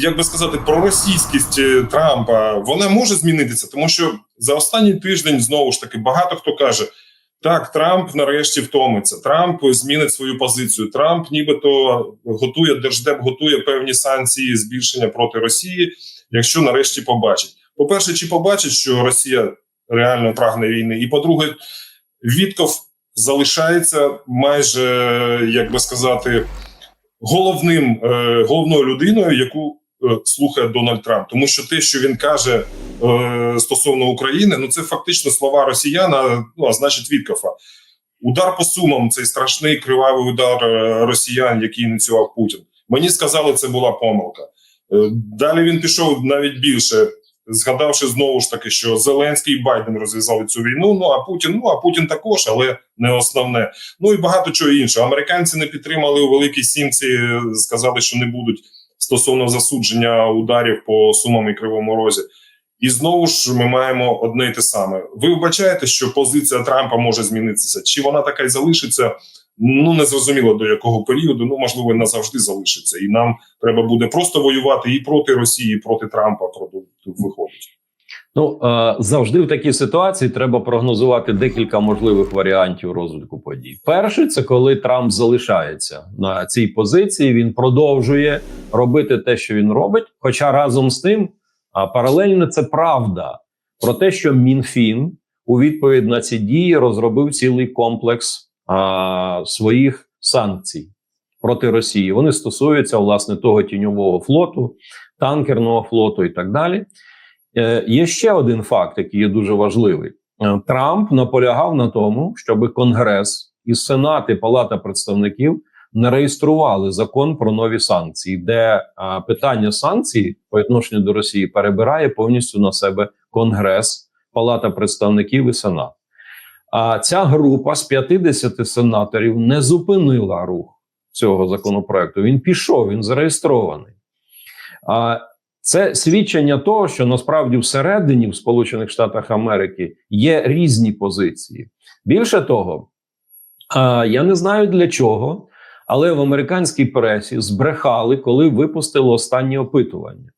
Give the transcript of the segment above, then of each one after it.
як би сказати, проросійськість е, Трампа вона може змінитися, тому що за останній тиждень знову ж таки багато хто каже. Так, Трамп нарешті втомиться. Трамп змінить свою позицію. Трамп, нібито готує держдеп, готує певні санкції збільшення проти Росії. Якщо нарешті побачить, по перше, чи побачить, що Росія реально прагне війни, і по-друге, Вітков залишається майже як би сказати головним е, головною людиною, яку слухає Дональд Трамп, тому що те, що він каже е, стосовно України, ну це фактично слова росіяна. Ну а значить Віткофа. Удар по сумам цей страшний кривавий удар е, росіян, який ініціював Путін. Мені сказали, це була помилка. Е, Далі він пішов навіть більше, згадавши знову ж таки, що Зеленський і Байден розв'язали цю війну. Ну а Путін, ну а Путін також, але не основне. Ну і багато чого іншого. Американці не підтримали у великій сімці, е, сказали, що не будуть стосовно засудження ударів по сумам і кривому розі. І знову ж ми маємо одне й те саме. Ви вбачаєте, що позиція Трампа може змінитися? Чи вона така й залишиться? Ну не зрозуміло до якого періоду. Ну можливо, назавжди залишиться, і нам треба буде просто воювати і проти Росії, і проти Трампа. Виходить. Ну е, завжди в такій ситуації треба прогнозувати декілька можливих варіантів розвитку подій. Перший це коли Трамп залишається на цій позиції. Він продовжує робити те, що він робить. Хоча разом з тим, паралельно це правда про те, що МінФін у відповідь на ці дії розробив цілий комплекс а, своїх санкцій проти Росії. Вони стосуються власне того тіньового флоту, танкерного флоту і так далі. Е, Є ще один факт, який є дуже важливий. Е, Трамп наполягав на тому, щоб Конгрес і Сенат і Палата представників не реєстрували закон про нові санкції, де питання санкцій по відношенню до Росії перебирає повністю на себе Конгрес, Палата представників і Сенат. А ця група з 50 сенаторів не зупинила рух цього законопроекту. Він пішов, він зареєстрований. А це свідчення того, що насправді всередині в Сполучених Штатах Америки є різні позиції. Більше того, я не знаю для чого, але в американській пресі збрехали, коли випустили останні опитування.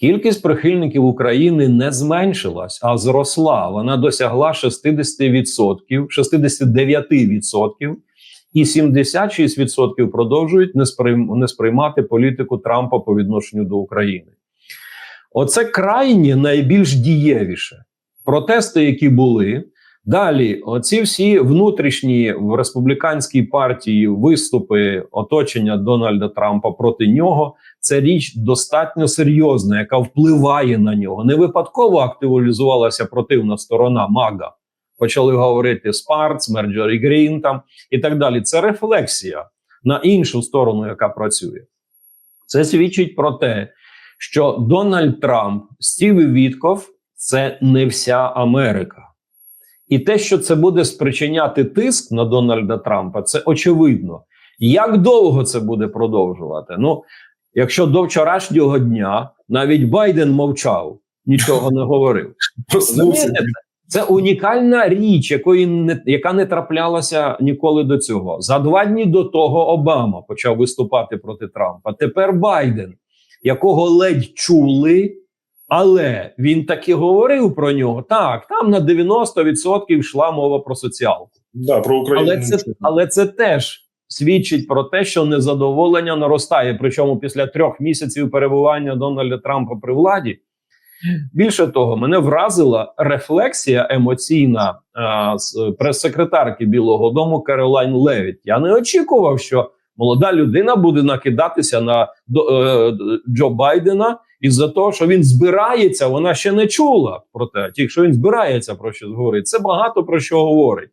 Кількість прихильників України не зменшилась, а зросла. Вона досягла 60%, 69%, і 76% продовжують не сприймати політику Трампа по відношенню до України. Оце крайні найбільш дієвіше. Протести, які були. Далі, оці всі внутрішні в республіканській партії виступи оточення Дональда Трампа проти нього. Це річ достатньо серйозна, яка впливає на нього. Не випадково активізувалася противна сторона Мага. Почали говорити Спарц, Мерджері Грін там і так далі. Це рефлексія на іншу сторону, яка працює. Це свідчить про те, що Дональд Трамп, Стів Вітков це не вся Америка. І те, що це буде спричиняти тиск на Дональда Трампа, це очевидно. Як довго це буде продовжувати? Ну, якщо до вчорашнього дня навіть Байден мовчав, нічого не говорив. Це унікальна річ, якої не яка не траплялася ніколи до цього. За два дні до того Обама почав виступати проти Трампа. Тепер Байден, якого ледь чули, але він таки говорив про нього. Так, там на 90% йшла мова про соціалку. Да, про Україну. Але це, але це теж свідчить про те, що незадоволення наростає. Причому після трьох місяців перебування Дональда Трампа при владі. Більше того, мене вразила рефлексія емоційна з прес-секретарки Білого Дому Керолайн Левіт. Я не очікував, що молода людина буде накидатися на е, Джо Байдена із-за того, що він збирається. Вона ще не чула про те, тільки що він збирається про щось говорити. Це багато про що говорить.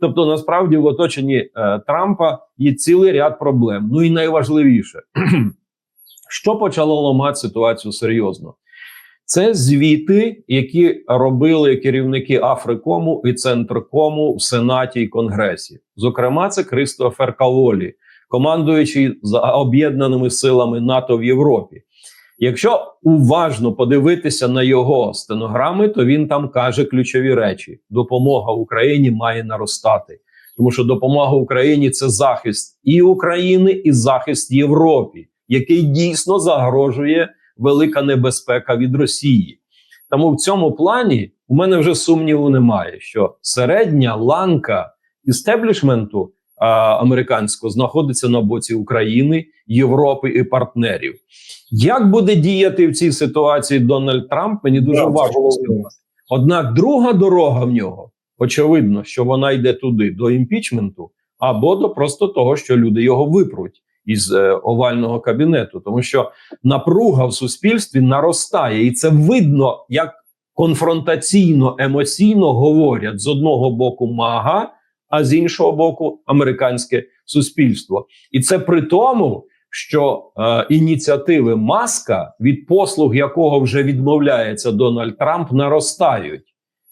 Тобто, насправді, в оточенні е, Трампа є цілий ряд проблем. Ну і найважливіше, що почало ламати ситуацію серйозно. Це звіти, які робили керівники Африкому і Центркому в Сенаті і Конгресі. Зокрема, це Кристофер Каволі, командуючий за об'єднаними силами НАТО в Європі. Якщо уважно подивитися на його стенограми, то він там каже ключові речі: допомога Україні має наростати, тому що допомога Україні це захист і України, і захист Європі, який дійсно загрожує велика небезпека від Росії. Тому в цьому плані у мене вже сумніву немає, що середня ланка істеблішменту американського знаходиться на боці України, Європи і партнерів. Як буде діяти в цій ситуації Дональд Трамп? Мені дуже важко. Однак друга дорога в нього очевидно, що вона йде туди до імпічменту або до просто того, що люди його випруть із е, овального кабінету, тому що напруга в суспільстві наростає, і це видно, як конфронтаційно емоційно говорять з одного боку мага, а з іншого боку американське суспільство. І це при тому, що е, ініціативи маска, від послуг якого вже відмовляється Дональд Трамп, наростають.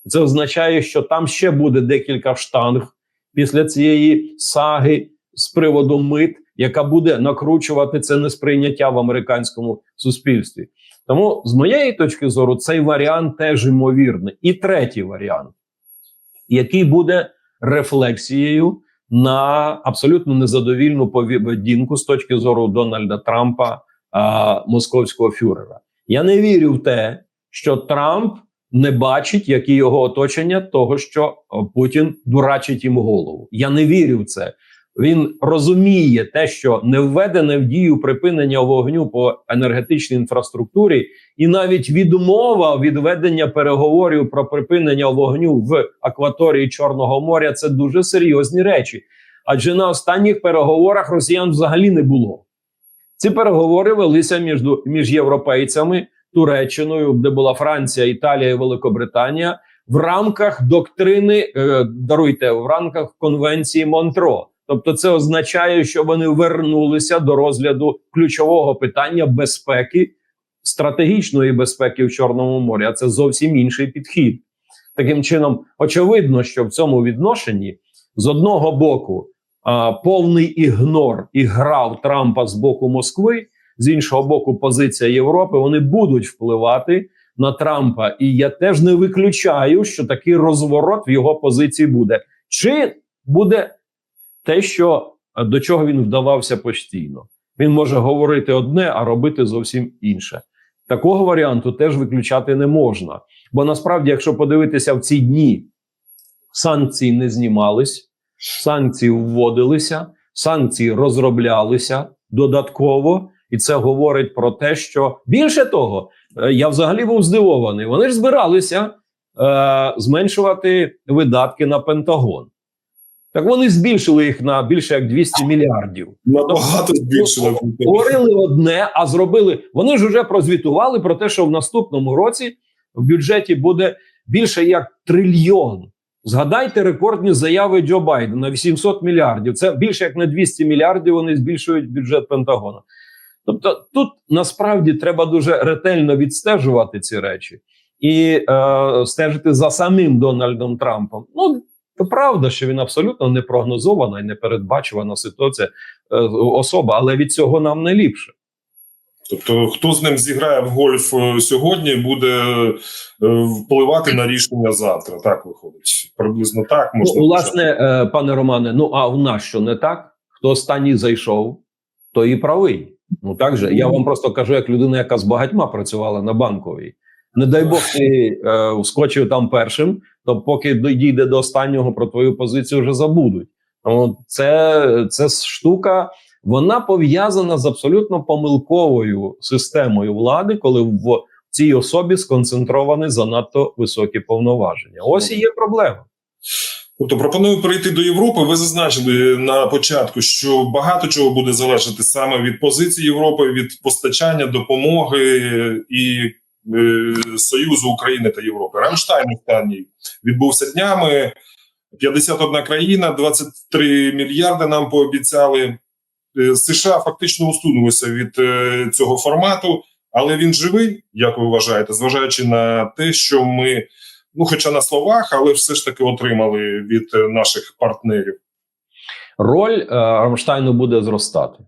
Це означає, що там ще буде декілька штанг після цієї саги з приводу мит, яка буде накручувати це несприйняття в американському суспільстві. Тому, з моєї точки зору, цей варіант теж ймовірний. І третій варіант, який буде рефлексією на абсолютно незадовільну поведінку з точки зору Дональда Трампа, а, московського фюрера. Я не вірю в те, що Трамп не бачить, як і його оточення, того, що Путін дурачить їм голову. Я не вірю в це. Він розуміє те, що не введене в дію припинення вогню по енергетичній інфраструктурі, і навіть відмова від ведення переговорів про припинення вогню в акваторії Чорного моря це дуже серйозні речі. Адже на останніх переговорах росіян взагалі не було. Ці переговори велися між, між європейцями, Туреччиною, де була Франція, Італія і Великобританія, в рамках доктрини е, даруйте в рамках конвенції Монтро. Тобто, це означає, що вони вернулися до розгляду ключового питання безпеки, стратегічної безпеки в Чорному морі. А це зовсім інший підхід. Таким чином, очевидно, що в цьому відношенні з одного боку а, повний ігнор і грав Трампа з боку Москви, з іншого боку, позиція Європи. Вони будуть впливати на Трампа. І я теж не виключаю, що такий розворот в його позиції буде. Чи буде те, що е, до чого він вдавався постійно? Він може говорити одне, а робити зовсім інше. Такого варіанту теж виключати не можна. Бо насправді, якщо подивитися в ці дні, санкції не знімались, санкції вводилися, санкції розроблялися додатково, і це говорить про те, що більше того, е, я взагалі був здивований. Вони ж збиралися е, зменшувати видатки на Пентагон. Так вони збільшили їх на більше як 200 мільярдів. Набагато збільшено. Говорили одне, а зробили. Вони ж вже прозвітували про те, що в наступному році в бюджеті буде більше як трильйон. Згадайте рекордні заяви Джо Байдена 800 мільярдів. Це більше як на 200 мільярдів. Вони збільшують бюджет Пентагону. Тобто, тут насправді треба дуже ретельно відстежувати ці речі і е, стежити за самим Дональдом Трампом. Ну то правда, що він абсолютно непрогнозована і непередбачувана ситуація е, особа, але від цього нам не ліпше. Тобто, хто з ним зіграє в гольф е, сьогодні, буде е, впливати на рішення завтра. Так виходить. Приблизно так можна. Ну, власне, пане Романе, ну а в нас що не так? Хто останній зайшов, то і правий. Ну так же я вам просто кажу, як людина, яка з багатьма працювала на банковій. Не дай Бог ти е, вскочив там першим, то поки дійде до останнього про твою позицію, вже забудуть. Тому це, це штука, вона пов'язана з абсолютно помилковою системою влади, коли в цій особі сконцентровані занадто високі повноваження. Ось і є проблема. Тобто пропоную перейти до Європи. Ви зазначили на початку, що багато чого буде залежати саме від позиції Європи, від постачання допомоги і Союзу України та Європи. Рамштайн останній відбувся днями. 51 країна, 23 мільярди нам пообіцяли. Е, США фактично усунулися від е, цього формату, але він живий, як ви вважаєте, зважаючи на те, що ми, ну, хоча на словах, але все ж таки отримали від е, наших партнерів. Роль е, Рамштайну буде зростати.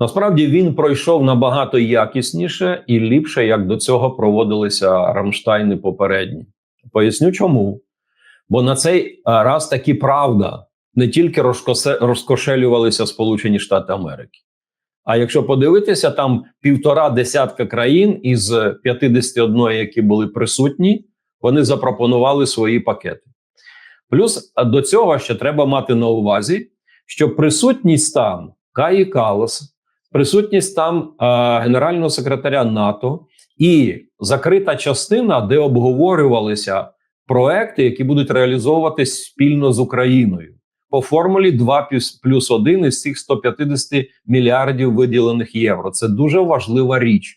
Насправді він пройшов набагато якісніше і ліпше, як до цього проводилися Рамштайни попередні. Поясню чому. Бо на цей е, раз таки правда не тільки розкошелювалися Сполучені Штати Америки, А якщо подивитися, там півтора десятка країн із 51, які були присутні, вони запропонували свої пакети. Плюс до цього ще треба мати на увазі, що присутність там Каї Калас, присутність там а, генерального секретаря НАТО і закрита частина, де обговорювалися проекти, які будуть реалізовуватись спільно з Україною по формулі 2 плюс, плюс 1 із цих 150 мільярдів виділених євро. Це дуже важлива річ.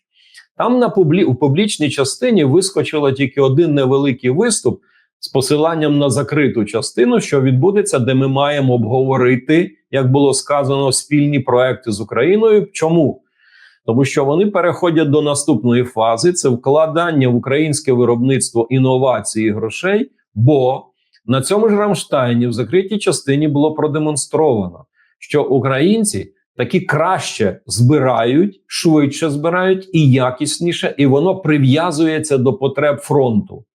Там на публі... у публічній частині вискочило тільки один невеликий виступ з посиланням на закриту частину, що відбудеться, де ми маємо обговорити, як було сказано, спільні проекти з Україною. Чому? Тому що вони переходять до наступної фази: це вкладання в українське виробництво інновацій і грошей. Бо на цьому ж Рамштайні в закритій частині було продемонстровано, що українці таки краще збирають, швидше збирають і якісніше, і воно прив'язується до потреб фронту.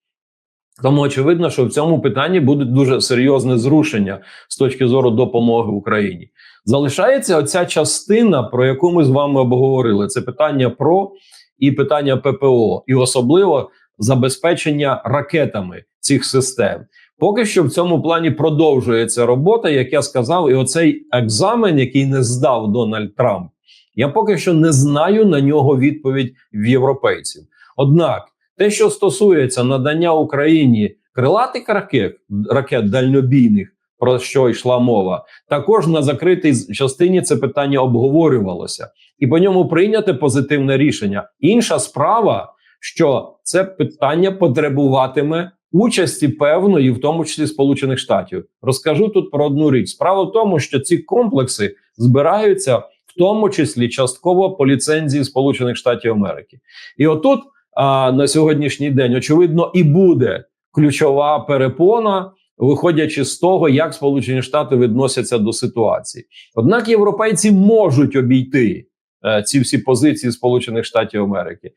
Тому очевидно, що в цьому питанні буде дуже серйозне зрушення з точки зору допомоги Україні. Залишається оця частина, про яку ми з вами обговорили: це питання про і питання ППО, і особливо забезпечення ракетами цих систем. Поки що в цьому плані продовжується робота, як я сказав, і оцей екзамен, який не здав Дональд Трамп, я поки що не знаю на нього відповідь в європейців. Однак, те, що стосується надання Україні крилатих ракет, ракет дальнобійних, про що йшла мова, також на закритій частині це питання обговорювалося, і по ньому прийняте позитивне рішення. Інша справа, що це питання потребуватиме участі певної, в тому числі Сполучених Штатів. Розкажу тут про одну річ. Справа в тому, що ці комплекси збираються в тому числі частково по ліцензії Сполучених Штатів Америки, і отут а, на сьогоднішній день очевидно і буде ключова перепона. Виходячи з того, як Сполучені Штати відносяться до ситуації, однак європейці можуть обійти е, ці всі позиції Сполучених Штатів Америки. Е,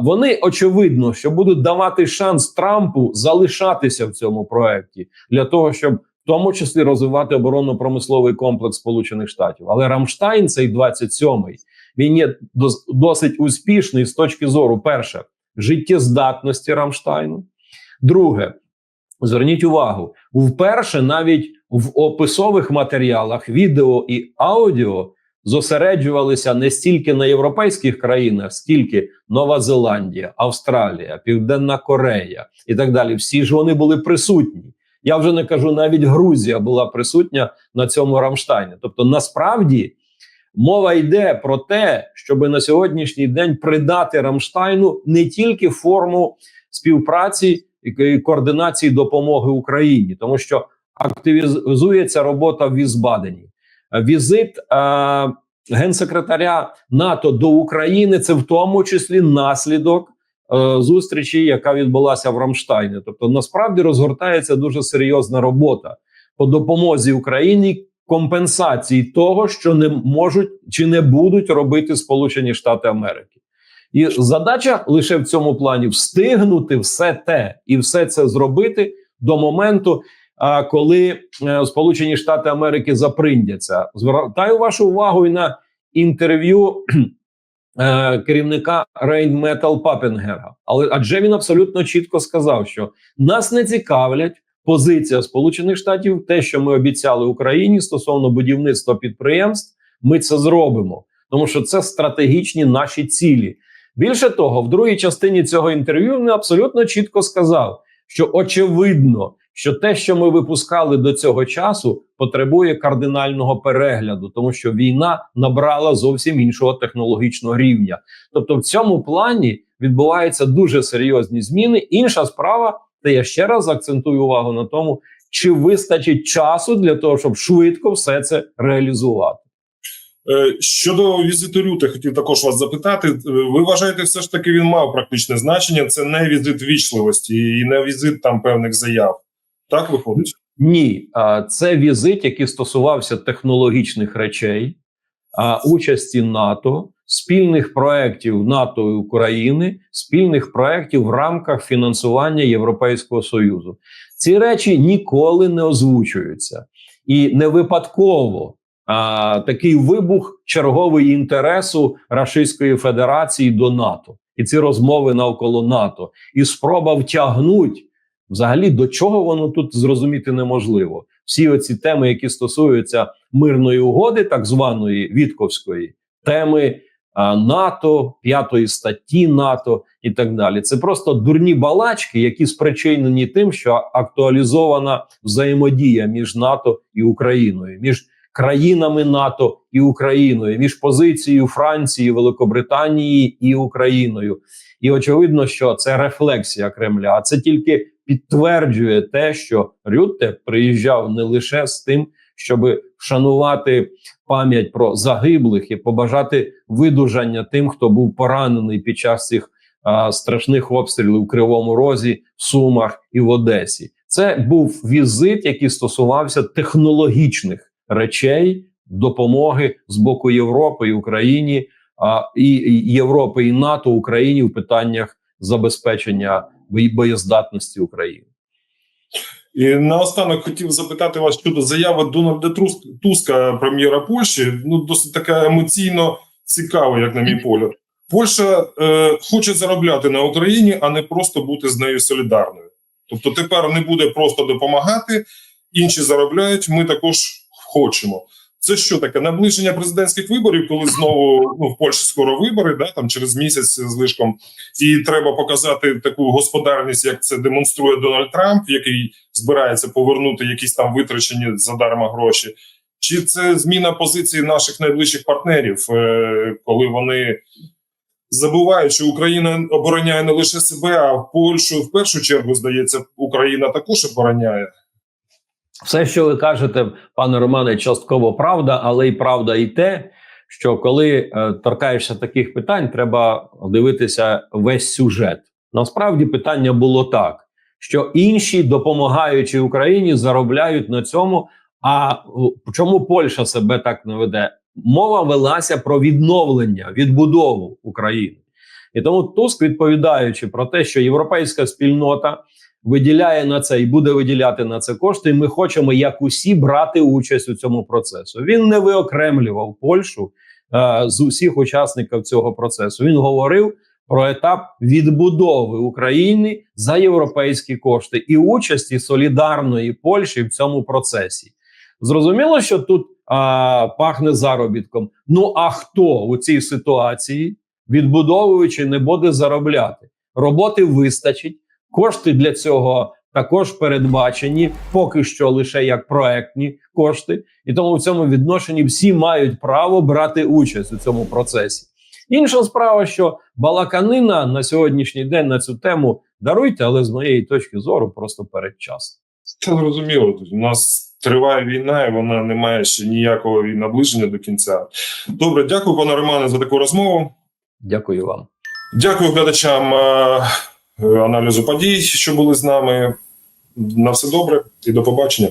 вони очевидно, що будуть давати шанс Трампу залишатися в цьому проекті для того, щоб в тому числі розвивати оборонно-промисловий комплекс Сполучених Штатів. Але Рамштайн, цей 27-й, він є дос- досить успішний з точки зору перше життєздатності Рамштайну. Друге, зверніть увагу, вперше навіть в описових матеріалах відео і аудіо зосереджувалися не стільки на європейських країнах, скільки Нова Зеландія, Австралія, Південна Корея і так далі. Всі ж вони були присутні. Я вже не кажу, навіть Грузія була присутня на цьому Рамштайні. Тобто, насправді мова йде про те, щоб на сьогоднішній день придати Рамштайну не тільки форму співпраці і координації допомоги Україні, тому що активізується робота в Візбадені. Візит е, генсекретаря НАТО до України це в тому числі наслідок е, зустрічі, яка відбулася в Рамштайні. Тобто, насправді розгортається дуже серйозна робота по допомозі Україні компенсації того, що не можуть чи не будуть робити Сполучені Штати Америки. І задача лише в цьому плані встигнути все те і все це зробити до моменту, коли е, Сполучені Штати Америки заприндяться. Звертаю вашу увагу і на інтерв'ю е, керівника Рейнметал Папенгера. Але адже він абсолютно чітко сказав, що нас не цікавлять позиція Сполучених Штатів, те, що ми обіцяли Україні стосовно будівництва підприємств, ми це зробимо, тому що це стратегічні наші цілі. Більше того, в другій частині цього інтерв'ю він абсолютно чітко сказав, що очевидно, що те, що ми випускали до цього часу, потребує кардинального перегляду, тому що війна набрала зовсім іншого технологічного рівня. Тобто, в цьому плані відбуваються дуже серйозні зміни. Інша справа, та я ще раз акцентую увагу на тому, чи вистачить часу для того, щоб швидко все це реалізувати. Е, Щодо візиту Рюте, хотів також вас запитати. Е, Ви вважаєте, все ж таки він мав практичне значення? Це не візит вічливості і не візит там певних заяв. Так виходить? Ні, це візит, який стосувався технологічних речей, участі НАТО, спільних проєктів НАТО і України, спільних проєктів в рамках фінансування Європейського союзу. Ці речі ніколи не озвучуються, і не випадково а, такий вибух черговий інтересу Рашистської Федерації до НАТО, і ці розмови навколо НАТО, і спроба втягнуть взагалі до чого воно тут зрозуміти неможливо. Всі оці теми, які стосуються мирної угоди, так званої Вітковської, теми НАТО, п'ятої статті НАТО і так далі. Це просто дурні балачки, які спричинені тим, що актуалізована взаємодія між НАТО і Україною, між країнами НАТО і Україною, між позицією Франції, Великобританії і Україною. І очевидно, що це рефлексія Кремля. А це тільки підтверджує те, що Рютте приїжджав не лише з тим, щоб вшанувати пам'ять про загиблих і побажати видужання тим, хто був поранений під час цих а, страшних обстрілів у Кривому Розі, Сумах і в Одесі. Це був візит, який стосувався технологічних речей, допомоги з боку Європи і Україні, а, і, Європи і НАТО Україні в питаннях забезпечення боєздатності України. І наостанок хотів запитати вас щодо заяви Дональда Туска, прем'єра Польщі. Ну досить така емоційно цікава, як на мій погляд. Польща е, хоче заробляти на Україні, а не просто бути з нею солідарною. Тобто, тепер не буде просто допомагати, інші заробляють. Ми також хочемо. Це що таке наближення президентських виборів, коли знову ну в Польщі скоро вибори, да там через місяць з лишком, і треба показати таку господарність, як це демонструє Дональд Трамп, який збирається повернути якісь там витрачені задарма гроші. Чи це зміна позиції наших найближчих партнерів, е, коли вони забувають, що Україна обороняє не лише себе, а Польщу в першу чергу здається, Україна також обороняє. Все, що ви кажете, пане Романе, частково правда, але й правда і те, що коли е, торкаєшся таких питань, треба дивитися весь сюжет. Насправді питання було так, що інші, допомагаючи Україні, заробляють на цьому. А чому Польща себе так не веде? Мова велася про відновлення, відбудову України. І тому Туск, відповідаючи про те, що європейська спільнота виділяє на це і буде виділяти на це кошти. І ми хочемо, як усі, брати участь у цьому процесу. Він не виокремлював Польщу е, з усіх учасників цього процесу. Він говорив про етап відбудови України за європейські кошти і участі солідарної Польщі в цьому процесі. Зрозуміло, що тут а, пахне заробітком. Ну а хто у цій ситуації, відбудовуючи, не буде заробляти? Роботи вистачить. Кошти для цього також передбачені, поки що лише як проектні кошти, і тому в цьому відношенні всі мають право брати участь у цьому процесі. Інша справа, що балаканина на сьогоднішній день на цю тему даруйте, але з моєї точки зору просто передчасно. Це зрозуміло. У нас триває війна, і вона не має ще ніякого наближення до кінця. Добре, дякую, пане Романе, за таку розмову. Дякую вам. Дякую глядачам е, аналізу подій, що були з нами. На все добре і до побачення.